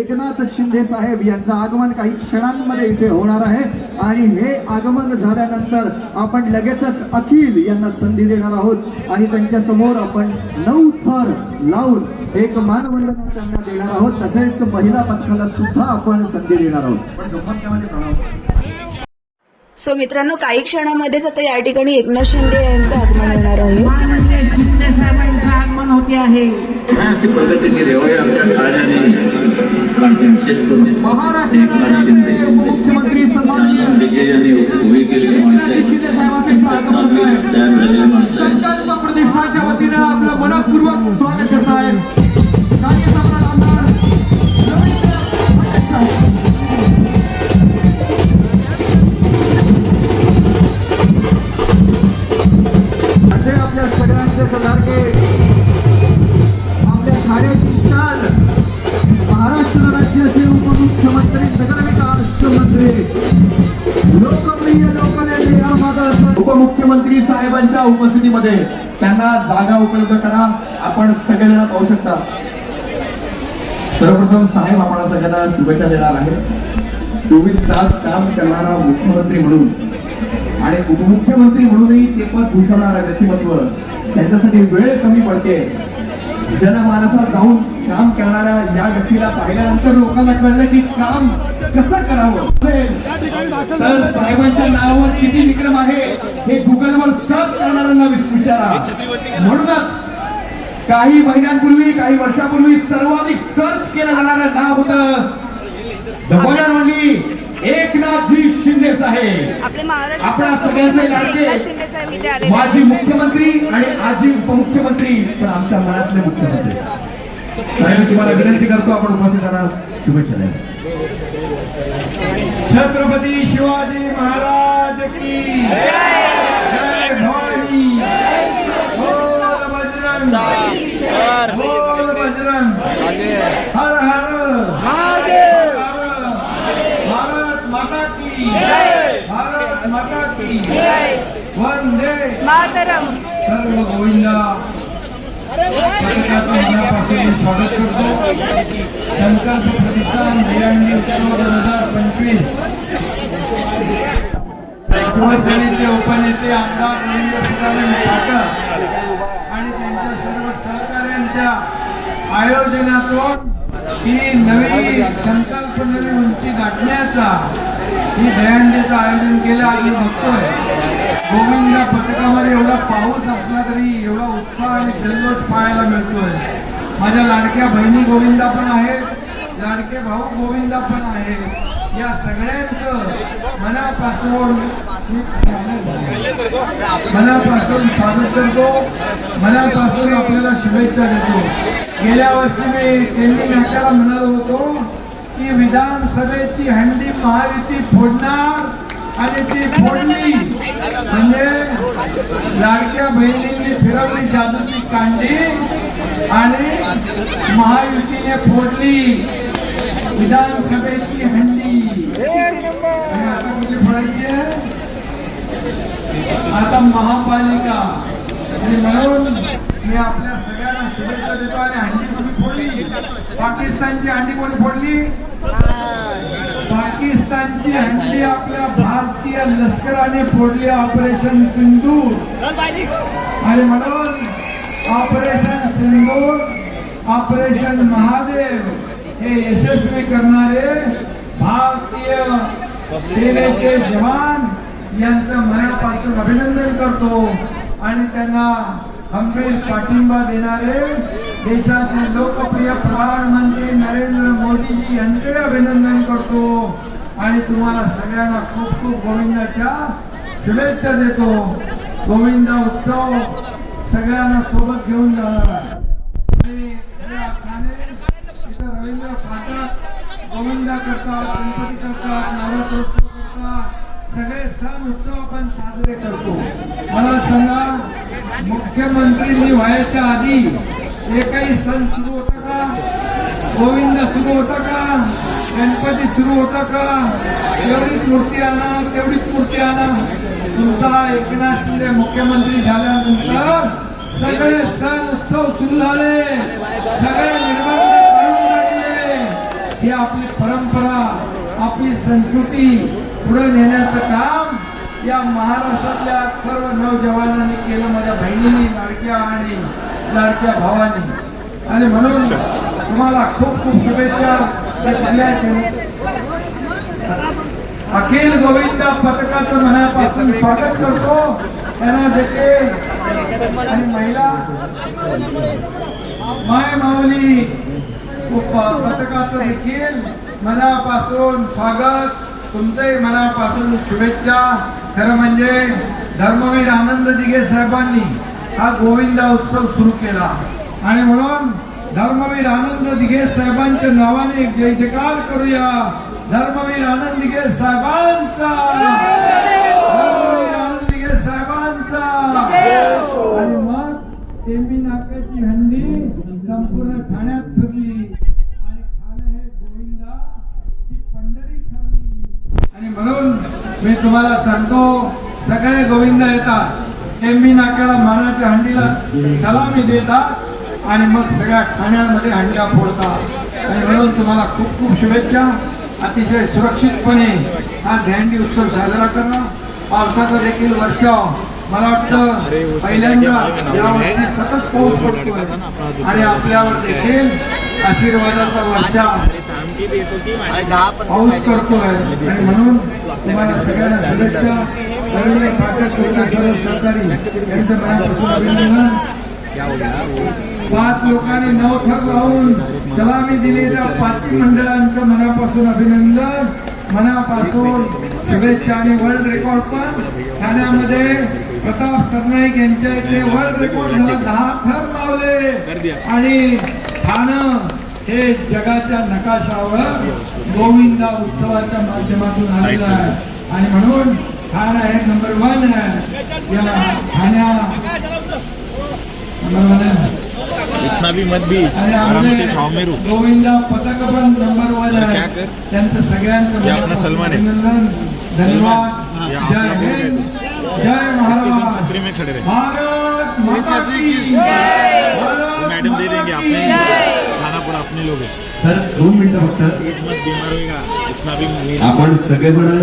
एकनाथ शिंदे साहेब यांचं आगमन काही क्षणांमध्ये इथे होणार आहे. आणि हे आगमन झाल्यानंतर आपण लगेचच अखिल यांना संधी देणार आहोत. आणि त्यांच्यासमोर आपण नऊ थर लावून एक मानवंदना त्यांना देणार आहोत. तसेच महिला पथकाला सुद्धा आपण संधी देणार आहोत. सो मित्रांनो काही क्षणामध्येच आता या ठिकाणी एकनाथ शिंदे यांचं आगमन होणार आहे. शिंदे साहेबांचं आगमन होते आहे. दिग्गज यांनी उभी केलेली माणसं आहेत तयार झालेली माणसं आहेत. संकल्प प्रतिष्ठानच्या वतीनं आपलं मनपूर्वक स्वागत मध्ये त्यांना जागा उपलब्ध करा. आपण सगळेजण पाहू शकता. सर्वप्रथम साहेब आपण सगळ्यांना शुभेच्छा देणार आहे. चोवीस तास काम करणारा मुख्यमंत्री म्हणून आणि उपमुख्यमंत्री म्हणूनही ते पद भूषवणारा व्यक्तिमत्व. त्यांच्यासाठी वेळ कमी पडते. जनमानसात जाऊन काम करणाऱ्या या व्यक्तीला पाहिल्यानंतर लोकांना कळलं की काम कसं करावं? तर साहेबांच्या नावावर किती विक्रम आहे? हे गुगलवर सर्च करणाऱ्यांना विच- विचारा. म्हणूनच काही महिन्यांपूर्वी काही वर्षापूर्वी सर्वाधिक सर्च केलं जाणारं नाव होतं the one and only Eknathji Shinde साहेब. आपले महाराष्ट्र आपणा सगळ्यांचे लाडके. माजी मुख्यमंत्री आणि आजी उपमुख्यमंत्री पण आमच्या मनातले मुख्यमंत्री. साहेब तुम्हाला विनंती करतो आपण उपस्थितांना शुभेच्छा द्या. छत्रपती शिवाजी महाराज की जय. मातरम। सर्व गोविंदा मनापासून स्वागत करतो. संकल्प प्रतिष्ठान दहीहंडी उत्सव दोन हजार पंचवीस. शिवसेनेचे उपनेते आमदार रवींद्र सदानंद ठाकर आणि त्यांच्या सर्व सहकाऱ्यांच्या आयोजनातून ही नवी संकल्प नवी उंची गाठण्याचा ही दहीहंडीचं आयोजन केलं आम्ही बघतोय. गोविंद पथकामध्ये एवढा पाऊस असला तरी एवढा उत्साह आणि जल्लोष पाहायला मिळतोय. माझ्या लाडक्या बहिणी गोविंदा पण आहेत लाडके भाऊ गोविंदा पण आहे या सगळ्यांचं मनापासून मनापासून स्वागत करतो. मनापासून आपल्याला शुभेच्छा देतो. गेल्या वर्षी मी त्यांनी नाट्याला म्हणालो होतो की विधानसभेची हंडी महायुती फोडणार आणि ती फोडली. म्हणजे लाडक्या बहिणींनी फिरवली जादूची कांडी आणि महायुतीने फोडली. विधानसभेची हंडी. आता कुठली फोडायची आता महापालिका. आणि म्हणून मी आपल्या सगळ्यांना शुभेच्छा देतो आणि हंडी कोणी फोडली? पाकिस्तानची हंडी कोणी फोडली? पाकिस्तानची हंडी आपल्या भारतीय लष्कराने फोडली ऑपरेशन सिंधूर आणि म्हणून ऑपरेशन सिंधूर ऑपरेशन महादेव हे यशस्वी करणारे भारतीय सेनेचे जवान यांचं मनापासून अभिनंदन करतो. आणि त्यांना खंबीर पाठिंबा देणारे देशाचे लोकप्रिय प्रधानमंत्री नरेंद्र मोदीजी यांचे अभिनंदन करतो. आणि तुम्हाला सगळ्यांना खूप खूप गोविंदाच्या शुभेच्छा देतो. गोविंदा उत्सव सगळ्यांना सोबत घेऊन जाणार आहे. आणि रवींद्र फाटक गोविंदा करतात गणपती करतात नवरात्रोत्सव करतात सगळे सण उत्सव आपण साजरे करतो. मला सांगा मुख्यमंत्री व्हायच्या आधी एकही सण सुरू होता का? गोविंद सुरू होता का? गणपती सुरू होता का? एवढीच मूर्ती आणा तेवढीच मूर्ती आणा. तुमचा एकनाथ शिंदे मुख्यमंत्री झाल्यानंतर सगळे सण उत्सव सुरू झाले. सगळे टाकले. ही आपली परंपरा आपली संस्कृती पुढे नेण्याचं काम या महाराष्ट्रातल्या सर्व नौजवानांनी केलं माझ्या बहिणींनी लाडक्या आणि लाडक्या भावानी. आणि म्हणून तुम्हाला खूप खूप शुभेच्छा. अखिल गोविंद पथकाचं मनापासून स्वागत करतो. त्यांना देखील आणि महिला माय माऊली पथकाचं देखील मनापासून स्वागत. तुमचंही मनापासून शुभेच्छा. खरं म्हणजे धर्मवीर आनंद दिघे साहेबांनी हा गोविंदा उत्सव सुरू केला. आणि म्हणून धर्मवीर आनंद दिघे साहेबांच्या नावाने एक जय जयकार करूया. धर्मवीर आनंद दिघे साहेबांचा. धर्मवीर आनंद दिघे साहेबांचा. आणि मग टेंबी नाक्याची हंडी संपूर्ण ठाण्यात फिरली आणि ठाणे हे गोविंदा पंढरी ठरली आणि म्हणून मी तुम्हाला सांगतो सगळे गोविंद येतात. टेंबी नाक्याला मानाच्या हंडीला सलामी देतात. आणि मग सगळ्या ठाण्यामध्ये हंड्या फोडतात आणि म्हणून तुम्हाला खूप खूप शुभेच्छा. अतिशय सुरक्षितपणे हा दहंडी उत्सव साजरा करा पावसाचा देखील वर्ष मला वाटतं पहिल्यांदा यावर्षी सतत पाऊस पडतोय. आणि आपल्यावर देखील आशीर्वादाचा वर्षा पाऊस करतोय आणि म्हणून तुम्हाला सगळ्यांना शुभेच्छा. रवींद्र सहकारी यांचं मनापासून अभिनंदन. पाच लोकांनी नऊ थर लावून सलामी दिली त्या पाचही मंडळांचं मनापासून अभिनंदन. मनापासून शुभेच्छा आणि वर्ल्ड रेकॉर्ड पण. ठाण्यामध्ये प्रताप सरनाईक यांच्या इथे वर्ल्ड रेकॉर्ड झाला दहा थर लावले. आणि ठाणं हे जगाच्या नकाशावर गोविंदा उत्सवाच्या माध्यमातून आलेलं आहे. आणि म्हणून ठाणा हे नंबर वन आहे. या ठाण्या इतना भी मत बीच आणि आराम आपले से छाव में रुक गोविंदा पथक पण नंबर वन क्या आहे कर? त्यांचं सगळ्यांचं ये अपना मनापासून सलमान है. अभिनंदन धन्यवाद। हाँ, ये जय आपका हिंद बोल जय इसके साथ महाराज। छतरी में खड़े रहे। भारत माता की भारत मैडम दे माता देंगे की अपने खाना पूरा अपने लोग। हैं सर दोन मिनिटं फक्त। प्लीज मत बीमार होएगा इतना भी आपण सगळेजण